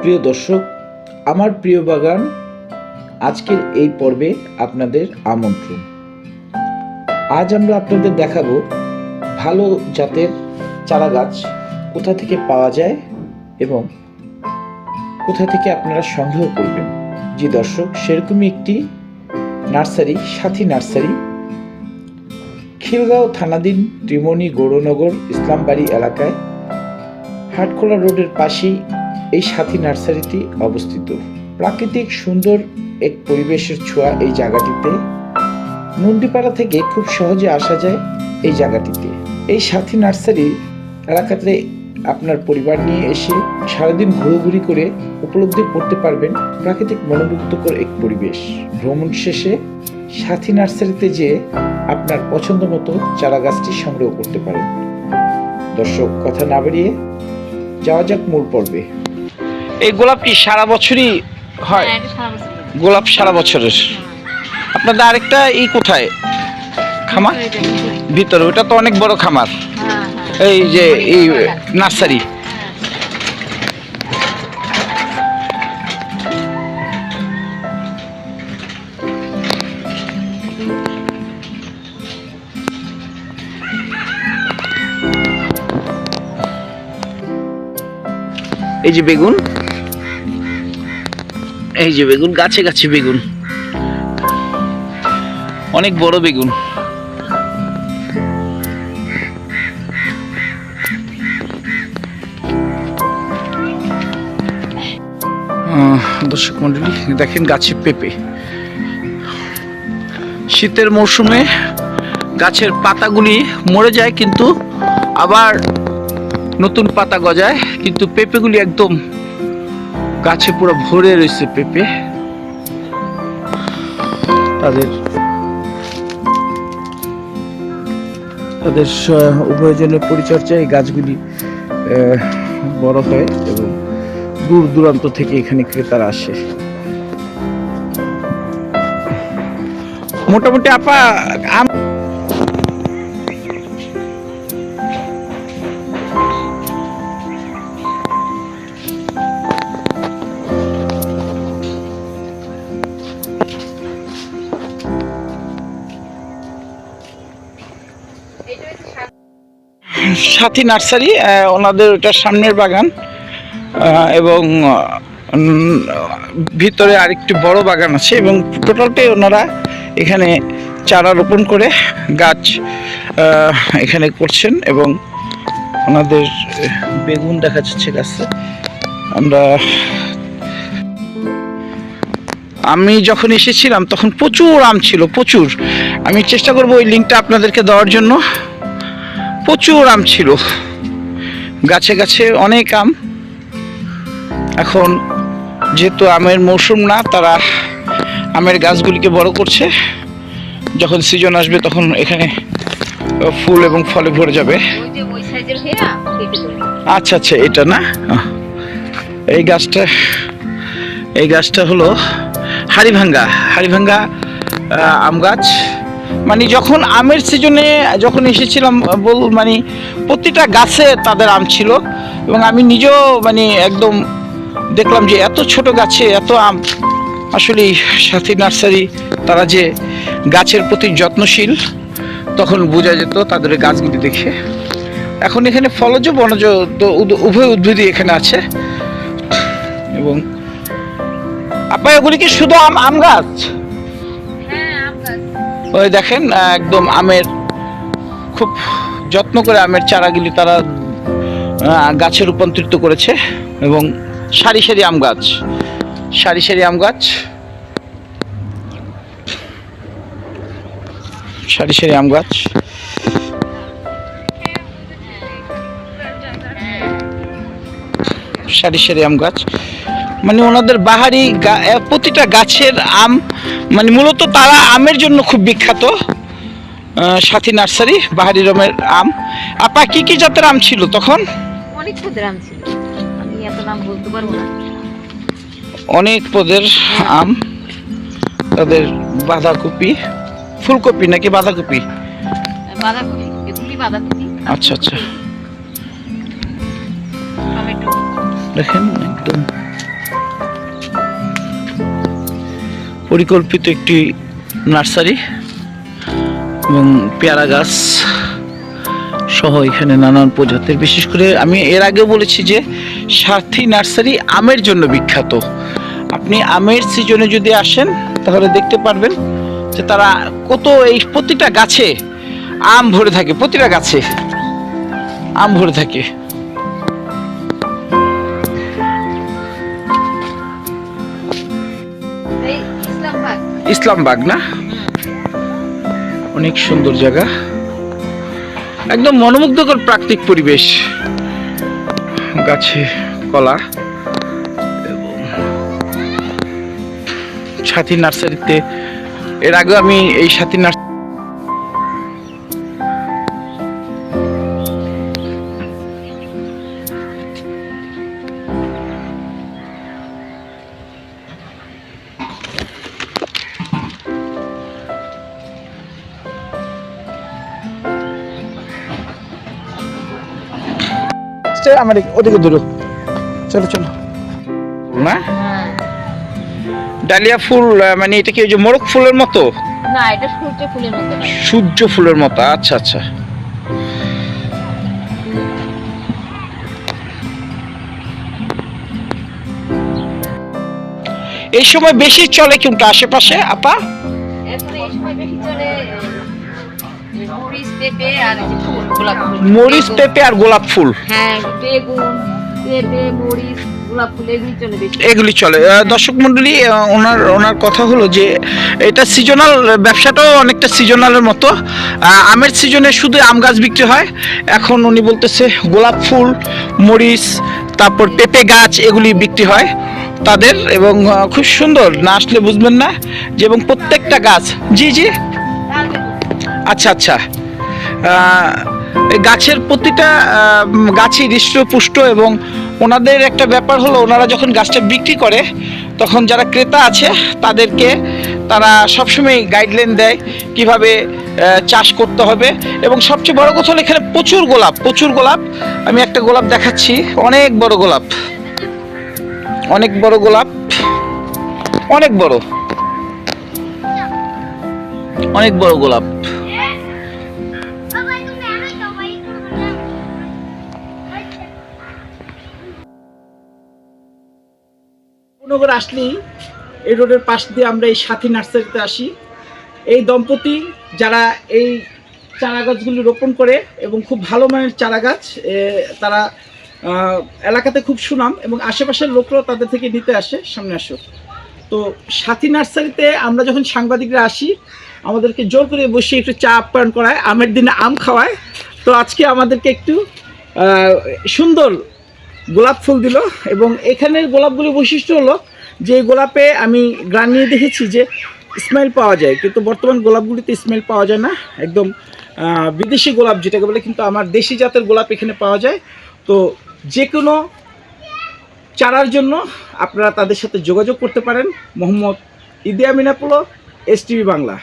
প্রিয় দর্শক, আমার প্রিয় বাগান, আজকের এই পর্বে আপনাদের আমন্ত্রণ। আজ আমরা আপনাদের দেখাবো ভালো জাতের চারা গাছ কোথা থেকে পাওয়া যায় এবং কোথা থেকে আপনারা সংগ্রহ করবেন। জি দর্শক, সেরকমই একটি নার্সারি, সাথী নার্সারি, খিলগাঁও থানাধীন ত্রিমণি গৌরনগর ইসলামবাড়ি এলাকায়, হাটখোলা রোডের পাশেই এই সাথী নার্সারিটি অবস্থিত। প্রাকৃতিক সুন্দর এক পরিবেশের ছোঁয়া এই জায়গাটিতে। নন্দীপাড়া থেকে খুব সহজে আসা যায় এই জায়গাটিতে। এই সাথী নার্সারি এলাকাতে আপনার পরিবার নিয়ে এসে সারাদিন ঘোরাঘুরি করে উপলব্ধি করতে পারবেন প্রাকৃতিক মনোমুগ্ধকর এক পরিবেশ। ভ্রমণ শেষে সাথী নার্সারিতে যেয়ে আপনার পছন্দ মতো চারা গাছটি সংগ্রহ করতে পারেন। দর্শক, কথা না বাড়িয়ে যাওয়া যাক মূল পর্বে। এই গোলাপ কি সারা বছরই হয়? হ্যাঁ, সারা বছর ধরে। গোলাপ সারা বছরের। আপনাদের আরেকটা ই কোথায়? খামার। ভিতরে ওটা তো অনেক বড় খামার। হ্যাঁ, হ্যাঁ। এই যে এই নার্সারি। এই যে বেগুন। এই যে বেগুন, গাছে গাছে বেগুন। অনেক বড় বেগুন। দর্শক মন্ডলী, দেখেন গাছে পেঁপে। শীতের মৌসুমে গাছের পাতাগুলি মরে যায়, কিন্তু আবার নতুন পাতা গজায়, কিন্তু পেঁপেগুলি একদম গাছে পুরো ভরে রয়েছে পেঁপে। তাদের তাদের উভয়জনের পরিচর্যায় এই গাছগুলি বড় হয় এবং দূর দূরান্ত থেকে এখানে ক্রেতারা আসে। মোটামুটি আপা সাথী নার্সারি ওনাদের ওটার সামনের বাগান এবং ভিতরে আরেকটি বড় বাগান আছে, এবং টোটালটাই ওনারা এখানে চারা রোপণ করে গাছ এখানে করছেন, এবং ওনাদের বেগুন দেখা যাচ্ছে গাছে। আমরা, আমি যখন এসেছিলাম তখন প্রচুর আম ছিল, প্রচুর। আমি চেষ্টা করব ওই লিঙ্কটা আপনাদেরকে দেওয়ার জন্য। প্রচুর আম ছিল। গাছে গাছে অনেক আম। এখন যেহেতু আমের মৌসুম না, তারা আমের গাছগুলিকে বড় করছে। যখন সিজন আসবে তখন এখানে ফুল এবং ফলে ভরে যাবে। আচ্ছা আচ্ছা এটা না? এই গাছটা এই গাছটা হলো হাড়িভাঙ্গা। হাড়িভাঙ্গা আম গাছ। মানে যখন আমের সিজনে যখন এসেছিলাম, বল মানে প্রতিটা গাছে তাদের আম ছিল এবং আমি নিজেও মানে একদম দেখলাম যে এত ছোট গাছে এত আম। আসলে সাথী নার্সারি, তারা যে গাছের প্রতি যত্নশীল, তখন বোঝা যেত তাদের গাছগুলি দেখে। এখন এখানে ফলজ, বনজ উভয় উদ্ভিদই এখানে আছে। এবং আপা কি শুধু আম আম গাছ। ওই দেখেন, একদম আমের খুব যত্ন করে আমের চারাগুলি তারা গাছে রূপান্তরিত করেছে এবং সারি সারি আম গাছ, সারি সারি আম গাছ, সারি সারি আম গাছ। সারি সারি আম গাছ। মানে ওনাদের বাহারি প্রতিটা গাছের আম মানে মূলত তারা আমের জন্য খুব বিখ্যাত সাথী নার্সারি বাহারি রমের আম। আপা কি কি জাতের আম ছিল তখন? অনেক ক্ষুদ্র আম ছিল। আমি এত নাম বলতে পারব না। অনেক পদের আম। তাদের বাঁধাকপি ফুলকপি নাকি বাঁধাকপি? বাঁধাকপি এগুলি বাঁধাকপি। আচ্ছা আচ্ছা। দেখেন একদম পরিকল্পিত একটি নার্সারি এবং পেয়ারা গাছ সহ এখানে নানান প্রজাতির। বিশেষ করে আমি এর আগে বলেছি যে সাথী নার্সারি আমের জন্য বিখ্যাত। আপনি আমের সিজনে যদি আসেন, তাহলে দেখতে পারবেন যে তারা কত এই প্রতিটা গাছে আম ভরে থাকে, প্রতিটা গাছে আম ভরে থাকে। ইসলামবাগ না? অনেক সুন্দর জায়গা। একদম মনোমুগ্ধকর প্রাকৃতিক পরিবেশ। গাছে কলা। সাথী নার্সারিতে এর আগে আমি এই সাথী নার্সারি আমার ওদিকে দূর। চলো চলো। না হ্যাঁ। ডালিয়া ফুল মানে এটা কি ওই যে মোরগ ফুলের মতো? না এটা সূর্য ফুলের মতো না। সূর্য ফুলের মতো আচ্ছা আচ্ছা। এই সময় বেশি চলে কিন্তু আশেপাশে আপা? এখন এই সময় বেশি চলে মরিচ পেঁপে আর মরিচ পেঁপে আর গোলাপ ফুল। হ্যাঁ বেগুন পেঁপে মরিচ এগুলি চলে দর্শক মন্ডলী ওনার ওনার কথা হলো যে এটা সিজনাল ব্যবসাটাও অনেকটা সিজনালের মতো। আমের সিজনে শুধু আম গাছ বিক্রি হয়। এখন উনি বলতেছে গোলাপ ফুল মরিচ তারপর পেঁপে গাছ এগুলি বিক্রি হয় তাদের এবং খুব সুন্দর। না আসলে বুঝবেন না যে এবং প্রত্যেকটা গাছ। জি জি। আচ্ছা আচ্ছা। গাছের প্রতিটা গাছই হৃষ্টপুষ্ট এবং ওনাদের একটা ব্যাপার হলো ওনারা যখন গাছটা বিক্রি করে, তখন যারা ক্রেতা আছে, তাদেরকে তারা সবসময় গাইডলাইন দেয় কীভাবে চাষ করতে হবে এবং সবচেয়ে বড় কথা হলো এখানে প্রচুর গোলাপ প্রচুর গোলাপ। আমি একটা গোলাপ দেখাচ্ছি, অনেক বড় গোলাপ, অনেক বড় গোলাপ, অনেক বড় অনেক বড় গোলাপ। নগর আসলেই এই রোডের পাশ দিয়ে আমরা এই সাথী নার্সারিতে আসি। এই দম্পতি যারা এই চারা গাছগুলি রোপণ করে এবং খুব ভালো মানের চারা গাছ তারা এলাকাতে খুব সুনাম এবং আশেপাশের লোকরাও তাদের থেকে নিতে আসে, সামনে আসো। তো সাথী নার্সারিতে আমরা যখন সাংবাদিকরা আসি, আমাদেরকে জোর করে বসে একটু চা আপ্যায়ন করায়, আমের দিনে আম খাওয়ায়। তো আজকে আমাদেরকে একটু সুন্দর গোলাপ ফুল দিল এবং এখানের গোলাপগুলির বৈশিষ্ট্য হলো যে গোলাপে আমি গ্রান নিয়ে দেখেছি যে স্মেল পাওয়া যায়, কিন্তু বর্তমান গোলাপগুলিতে স্মেল পাওয়া যায় না। একদম বিদেশি গোলাপ যেটাকে বলে, কিন্তু আমার দেশি জাতের গোলাপ এখানে পাওয়া যায়। তো যে কোনো চারার জন্য আপনারা তাদের সাথে যোগাযোগ করতে পারেন। মোহাম্মদ ইদিয়া মিনাপুলো এস বাংলা।